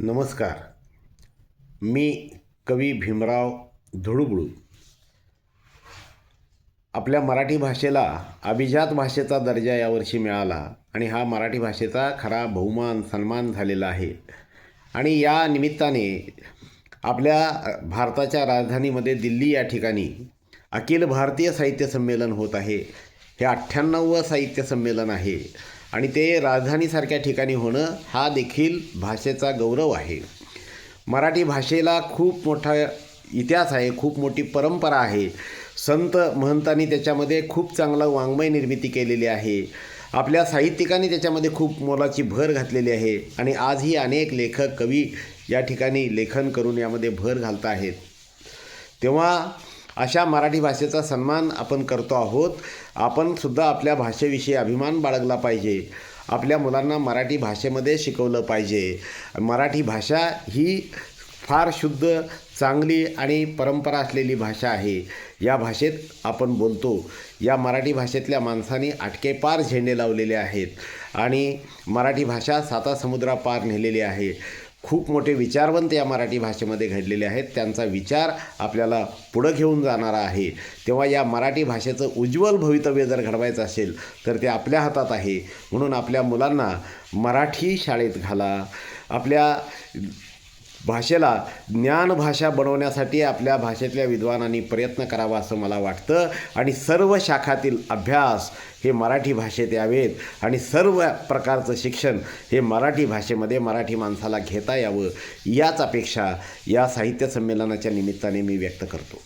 नमस्कार. मी कवी भीमराव धुळुबुळू. आपल्या मराठी भाषेला अभिजात भाषेचा दर्जा यावर्षी मिळाला आणि हा मराठी भाषेचा खरा बहुमान सन्मान झालेला आहे. आणि या निमित्ताने आपल्या भारताच्या राजधानीमध्ये दिल्ली या ठिकाणी अखिल भारतीय साहित्य संमेलन होत आहे. हे अठ्ठ्याण्णववं साहित्य संमेलन आहे. आणि ते राजधानीसारख्या ठिकाणी होणं हा देखील भाषेचा गौरव आहे. मराठी भाषेला खूप मोठा इतिहास आहे खूप मोठी परंपरा आहे. संत महंतांनी त्याच्यामध्ये खूप चांगला वाङ्मय निर्मिती केलेली आहे. आपल्या साहित्यिकांनी त्याच्यामध्ये खूप मोलाची भर घातलेली आहे आणि आजही अनेक लेखक कवी या ठिकाणी लेखन करून यामध्ये भर घालत आहेत. तेव्हा अशा मराठी भाषेचा सन्मान आपण करतो आहोत. आपण सुद्धा आपल्या भाषेविषयी अभिमान बाळगला पाहिजे. आपल्या मुलांना मराठी भाषेमध्ये शिकवलं पाहिजे. मराठी भाषा ही फार शुद्ध चांगली आणि परंपरा असलेली भाषा आहे. या भाषेत आपण बोलतो. या मराठी भाषेतल्या माणसांनी आटकेपार झेंडे लावलेले आहेत आणि मराठी भाषा साता समुद्रापार नेलेली आहे. खूप मोठे विचारवंत या मराठी भाषेमध्ये घडलेले आहेत. त्यांचा विचार आपल्याला पुढं घेऊन जाणारा आहे. तेव्हा या मराठी भाषेचं उज्ज्वल भवितव्य जर घडवायचं असेल तर ते आपल्या हातात आहे. म्हणून आपल्या मुलांना मराठी शाळेत घाला. आपल्या भाषेला ज्ञानभाषा बनवण्यासाठी आपल्या भाषेतल्या विद्वानांनी प्रयत्न करावा असं मला वाटतं. आणि सर्व शाखातील अभ्यास हे मराठी भाषेत यावेत. आणि सर्व प्रकारचं शिक्षण हे मराठी भाषेमध्ये मराठी माणसाला घेता यावं याच अपेक्षा या साहित्य संमेलनाच्या निमित्ताने मी व्यक्त करतो.